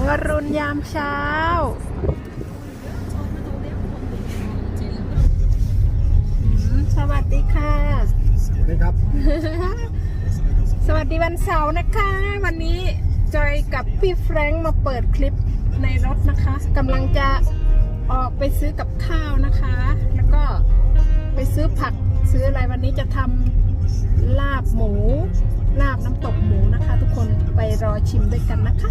งอรุณยามเช้าอืมสวัสดีค่ะ สวัสดีครับ สวัสดีวันเสาร์นะคะ วันนี้จอยกับพี่แฟรงค์มาเปิดคลิปในรถนะคะกำลังจะออกไปซื้อกับข้าวนะคะ แล้วก็ไปซื้อผักซื้ออะไรวันนี้จะทำลาบหมู ลาบน้ำตกหมูนะคะ ทุกคนไปรอชิมด้วยกันนะคะ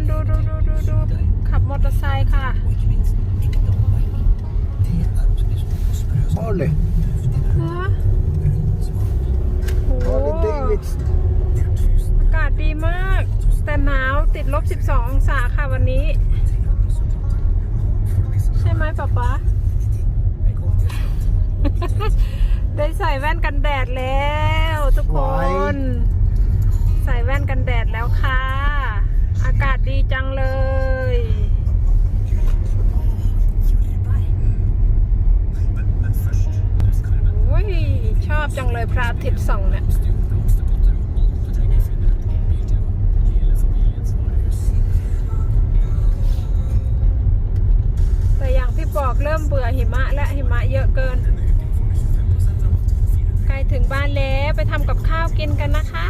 คนดูดูดูดูดูขับมอเตอร์ไซค์ค่ะ Och inte minst äkta Wine. Det är också det som får sprös Harley. เหรอ runt smak. โอ้โห Harley Davidson. Hjärtfrust อากาศดีมาก แต่หนาวติดลบ 12 องศาค่ะวันนี้ ใช่ไหมป๊าป๊า med kolhydrat. ได้ใส่แว่นกันแดดแล้ว ทุกคน ใส่แว่นกันแดดแล้วค่ะอากาศดีจังเลย โอ้ย ชอบจังเลยพระอาทิตย์ส่องเนี่ยแต่อย่างที่บอกเริ่มเบื่อหิมะและหิมะเยอะเกิน ใกล้ถึงบ้านแล้วไปทำกับข้าวกินกันนะคะ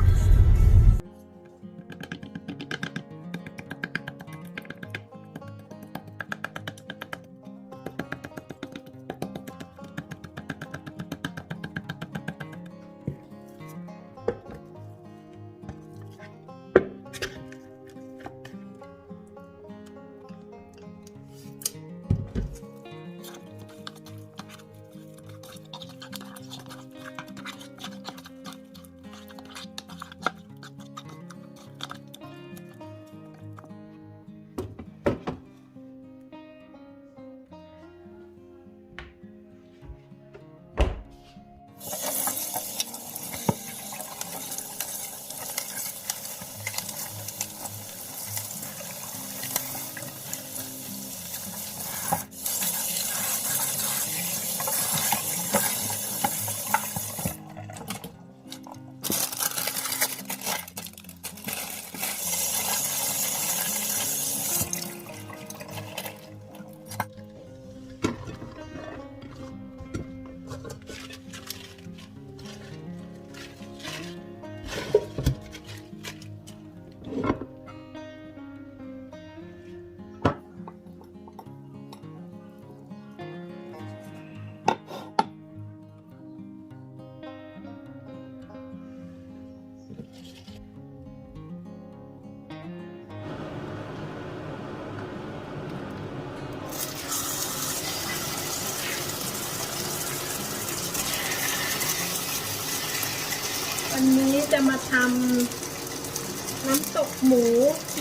วันนี้จะมาทำน้ำตกหมู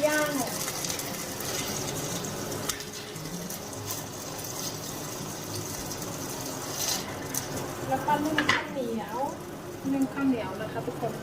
ย่างแล้วก็นึ่งข้าวเหนียวนึ่งข้าวเหนียวนะคะทุกคน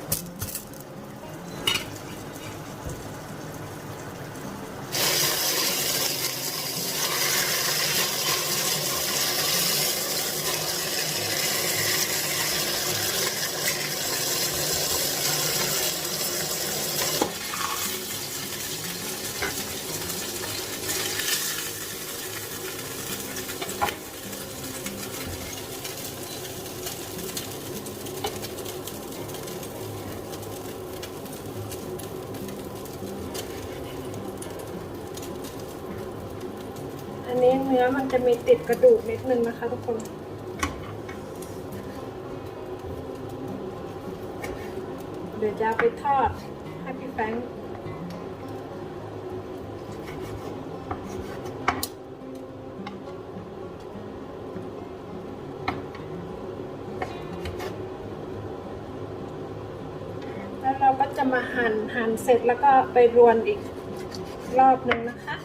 นี้เนื้อมันจะมีติดกระดูกนิดนึงนะคะทุกคนเดี๋ยวจะไปทอดให้พี่แฟงแล้วเราก็จะมาหั่นหั่นเสร็จแล้วก็ไปรวนอีกรอบหนึ่งนะคะ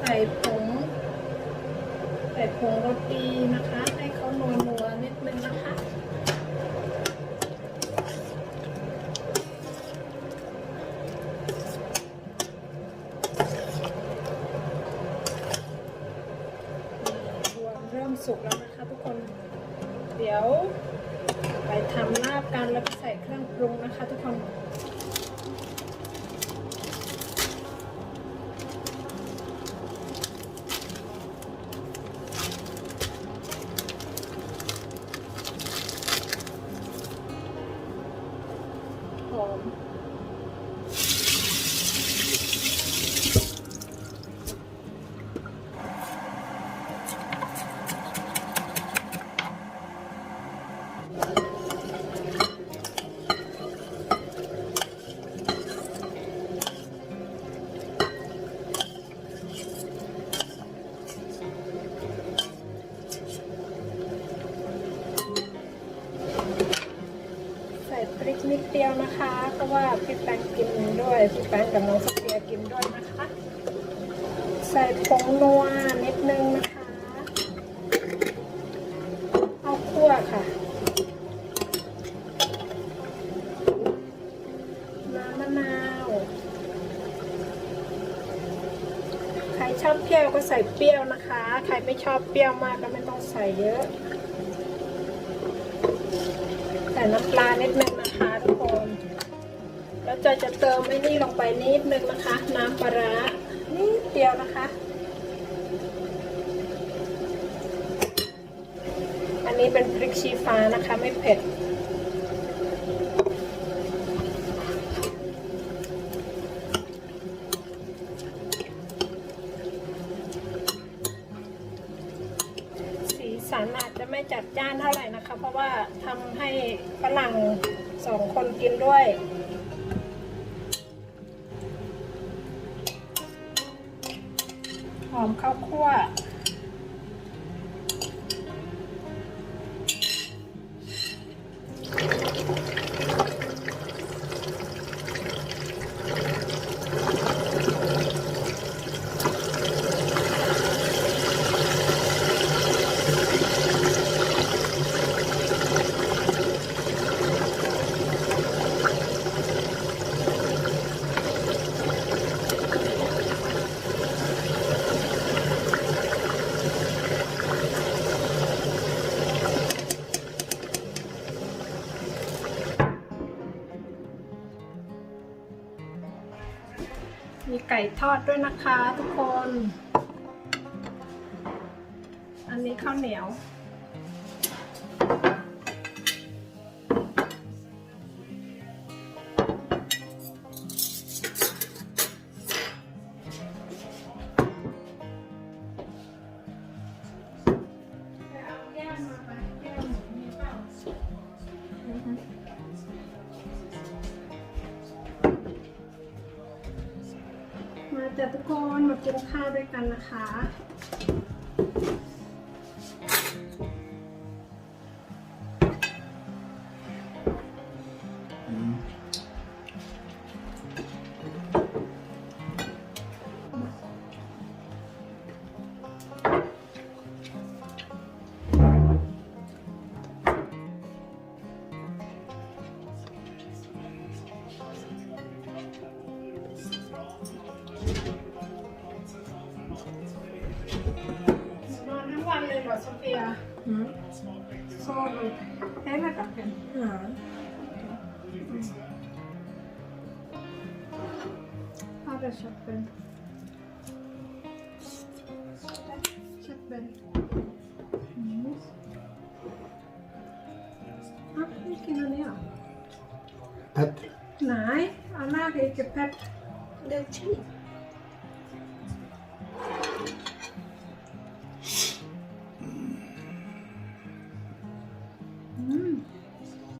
ใส่ผงใส่ผงโรตีนะคะ ให้เขานัวนัวๆนิดนึงนะคะ รวมเริ่ม สุกแล้วนะคะทุกคน เดี๋ยว ไปทำลาบกันแล้วก็ใส่เครื่องปรุงนะคะทุกคน แป้งกับน้องสเปียกินด้วยนะคะ ใส่ผงนัวนิดนึงนะคะ เอาคั่วค่ะน้ำมะนาว ใครชอบเปรี้ยวก็ใส่เปรี้ยวนะคะ ใครไม่ชอบเปรี้ยวมากก็ไม่ต้องใส่เยอะ ใส่น้ำปลานิดนึงนะคะ แล้วจอยจะเติมไอ้นี่ลงไปนิดนึงนะคะ น้ำปลาร้านิดเดียวนะคะ อันนี้เป็นพริกชี้ฟ้านะคะ ไม่เผ็ดสีสันอาจจะไม่จัดจ้านเท่าไหร่นะคะ เพราะว่าทำให้ฝรั่งสองคนกินด้วย หอมข้าวคั่ว มีไก่ทอดด้วยนะคะทุกคน อันนี้ข้าวเหนียว กินข้าวด้วยกันนะคะ อ var Sofia. Mm. Du hela dagen? Ja. Du köpt en? Köpt en. Mm. Ja, vilken har ni? Pet. Nej, alla inte pet. Det är chili.